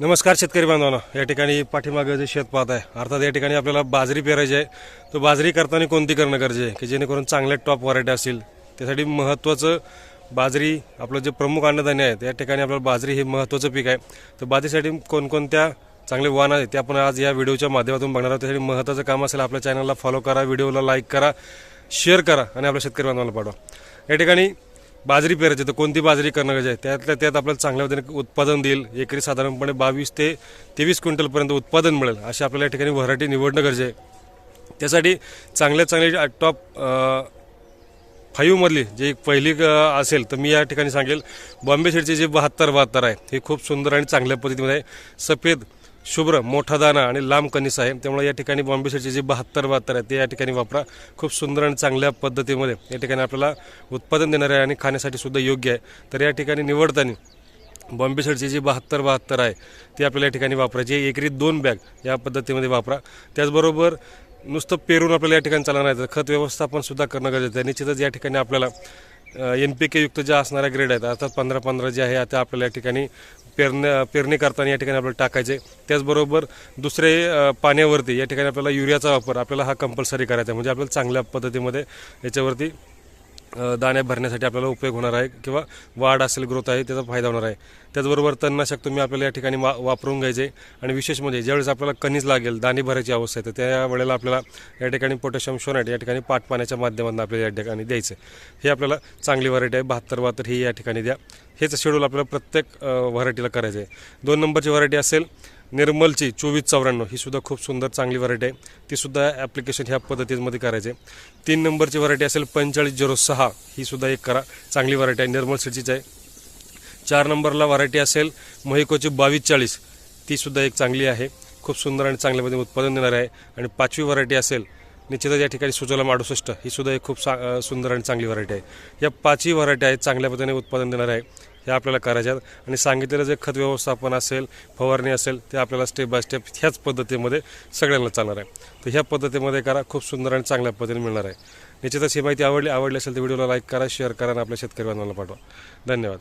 नमस्कार शेतकरी बांधवांनो. या ठिकाणी पाठीमागं जे शेत पाहत आहे अर्थात या ठिकाणी आपल्याला बाजरी पेरायची आहे. तो बाजरी करताना कोणती करणं गरजे आहे? की जेणेकरून चांगल्या टॉप व्हरायटी असतील. त्यासाठी महत्त्वाचं बाजरी आपलं जे प्रमुख अन्नधान्य आहे त्या ठिकाणी आपल्याला बाजरी हे महत्त्वाचं पीक आहे. तर बाजरीसाठी कोणकोणत्या चांगले वाण आहेत ते आपण आज या व्हिडिओच्या माध्यमातून बघणार आहोत. त्यासाठी महत्त्वाचं काम असेल आपल्या चॅनलला फॉलो करा व्हिडिओला लाईक करा शेअर करा आणि आपल्या शेतकरी बांधवांना पाठवा. या ठिकाणी बाजरी पेरायची तर कोणती बाजरी करणं गरजे आहे? त्यातल्या त्यात आपल्याला चांगल्या पद्धतीने उत्पादन देईल. एकरी साधारणपणे बावीस ते तेवीस क्विंटलपर्यंत उत्पादन मिळेल. अशी आपल्याला या ठिकाणी व्हरायटी निवडणं गरजे आहे. त्यासाठी चांगल्या चांगले टॉप फाईव्हमधली जी एक पहिली असेल तर मी या ठिकाणी सांगेल बॉम्बे शेडचे जे बहात्तर बहात्तर आहे हे खूप सुंदर आणि चांगल्या पद्धतीमध्ये आहे सफेद शुभ्र मोठा दाना आणि लांब कणीस आहे. त्यामुळे या ठिकाणी बॉम्बे सेटचे जे बहात्तर बहात्तर आहे ते या ठिकाणी वापरा. खूप सुंदर आणि चांगल्या पद्धतीमध्ये या ठिकाणी आपल्याला उत्पादन देणारे आहे आणि खाण्यासाठी सुद्धा योग्य आहे. तर या ठिकाणी निवडताना बॉम्बे शेडची जी बहात्तर बहात्तर आहे ती आपल्याला या ठिकाणी वापरायची एकरी दोन बॅग या पद्धतीमध्ये वापरा. त्याचबरोबर नुसतं पेरून आपल्याला या ठिकाणी चालणार नाही. तर खत व्यवस्थापन सुद्धा करणं गरजेचं आहे. निश्चितच या ठिकाणी आपल्याला एन पी के युक्त ज्या असणाऱ्या ग्रेड आहेत अर्थात पंधरा पंधरा जे आहे आता आपल्याला या ठिकाणी पेरणे पेरणी करताना या ठिकाणी आपल्याला टाकायचे. त्याचबरोबर दुसरे पाण्यावरती या ठिकाणी आपल्याला युरियाचा वापर आपल्याला हा कंपल्सरी करायचा आहे. म्हणजे आपल्याला चांगल्या पद्धतीमध्ये याच्यावरती दाण्या भरण्यासाठी आपल्याला उपयोग होणार आहे किंवा वाढ असेल ग्रोथ आहे त्याचा फायदा होणार आहे. त्याचबरोबर तणनाशक तुम्ही आपल्याला या ठिकाणी वा वापरून घ्यायचे. आणि विशेष म्हणजे ज्यावेळेस आपल्याला कणीस लागेल दाणे भरायची अवस्था आहे तर त्या वेळेला आपल्याला या ठिकाणी पोटॅशियम शोनाईट या ठिकाणी पाट पाण्याच्या माध्यमातून आपल्याला या ठिकाणी द्यायचं आहे. हे आपल्याला चांगली व्हरायटी आहे. बहात्तर बहात्तर ही या ठिकाणी द्या. हेच शेड्यूल आपल्याला प्रत्येक व्हरायटीला करायचं आहे. दोन नंबरची व्हरायटी असेल निर्मलची चोवीस चौऱ्याण्णव. ही सुद्धा खूप सुंदर चांगली व्हरायटी आहे. ती सुद्धा ॲप्लिकेशन ह्या पद्धतीमध्ये करायचे तीन नंबरची व्हरायटी असेल पंचेचाळीस झिरो सहा. ही सुद्धा एक करा. चांगली व्हरायटी आहे. निर्मल सिटीची आहे. चार नंबरला व्हरायटी असेल महिकोची बावीस चाळीस ती सुद्धा एक चांगली आहे. खूप सुंदर आणि चांगल्या पद्धतीने उत्पादन देणार आहे. आणि पाचवी व्हरायटी असेल निश्चितच या ठिकाणी सुजलम अडुसष्ट. ही सुद्धा एक खूप सा सुंदर आणि चांगली व्हरायटी आहे. या पाचही व्हरायटी आहेत चांगल्या पद्धतीने उत्पादन देणार आहे. हे आपल्याला करायच्या आहेत. आणि सांगितलेलं जे खत व्यवस्थापन असेल फवारणी असेल ते आपल्याला स्टेप बाय स्टेप ह्याच पद्धतीमध्ये सगळ्यांना चालणार आहे. तर ह्या पद्धतीमध्ये करा खूप सुंदर आणि चांगल्या पद्धतीने मिळणार आहे. निश्चितच ही माहिती आवडली आवडली असेल तर व्हिडिओला लाईक करा शेअर करा आणि आपल्या शेतकरी बांधवांना पाठवा. धन्यवाद.